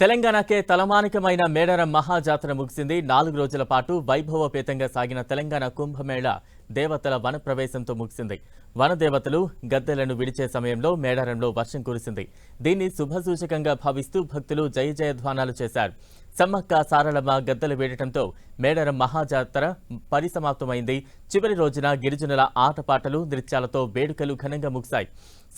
తెలంగాణకే తలమానికమైన మేడారం మహాజాతర ముగిసింది. నాలుగు రోజుల పాటు వైభవపేతంగా సాగిన తెలంగాణ కుంభమేళ దేవతల వన ప్రవేశంతో ముగిసింది. వనదేవతలు గద్దెలను విడిచే సమయంలో మేడారంలో వర్షం కురిసింది. దీన్ని శుభసూచకంగా భావిస్తూ భక్తులు జయ జయధ్వానాలు చేశారు. సమ్మక్క సారలమ్మ గద్దెలు వేయడంతో మేడారం మహాజాతర పరిసమాప్తమైంది. చివరి రోజున గిరిజనుల ఆటపాటలు నృత్యాలతో వేడుకలు ఘనంగా ముగిశాయి.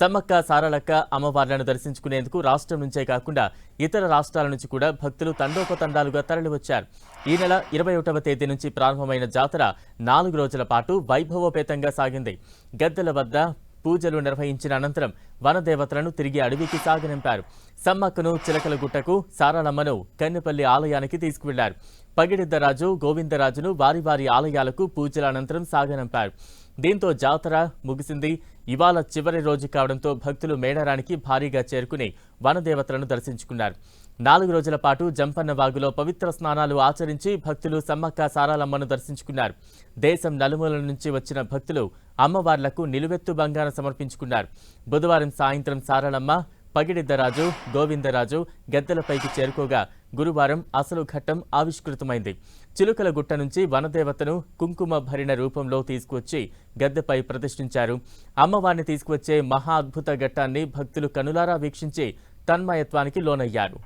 సమ్మక్క సారలక్క అమ్మవార్లను దర్శించుకునేందుకు రాష్ట్రం నుంచే కాకుండా ఇతర రాష్ట్రాల నుంచి కూడా భక్తులు తండోపతండాలుగా తరలివచ్చారు. ఈ నెల ఇరవై ఒకటవ తేదీ నుంచి ప్రారంభమైన జాతర నాలుగు రోజుల పాటు వైభవోపేతంగా సాగింది. గద్దెల వద్ద పూజలు నిర్వహించిన అనంతరం వనదేవతలను తిరిగి అడవికి సాగనింపారు. సమ్మక్కను చిలకలగుట్టకు సారాలమ్మను కన్నెపల్లి ఆలయానికి తీసుకువెళ్ళారు. పగిడిద్దరాజు గోవిందరాజును వారి వారి ఆలయాలకు పూజల అనంతరం సాగనంపారు. దీంతో జాతర ముగిసింది. ఇవాళ చివరి రోజు కావడంతో భక్తులు మేడారానికి భారీగా చేరుకుని వనదేవతలను దర్శించుకున్నారు. నాలుగు రోజుల పాటు జంపన్న వాగులో పవిత్ర స్నానాలు ఆచరించి భక్తులు సమ్మక్క సారాలమ్మను దర్శించుకున్నారు. దేశం నలుమూలల నుంచి వచ్చిన భక్తులు అమ్మవార్లకు నిలువెత్తు బంగారం సమర్పించుకున్నారు. బుధవారం సాయంత్రం సారళమ్మ పగిడిద్దరాజు గోవిందరాజు గద్దెలపైకి చేరుకోగా గురువారం అసలు ఘట్టం ఆవిష్కృతమైంది. చిలుకల గుట్ట నుంచి వనదేవతను కుంకుమ భరిణ రూపంలో తీసుకువచ్చి గద్దెపై ప్రతిష్ఠించారు. అమ్మవారిని తీసుకువచ్చే మహా అద్భుత ఘట్టాన్ని భక్తులు కనులారా వీక్షించి తన్మయత్వానికి లోనయ్యారు.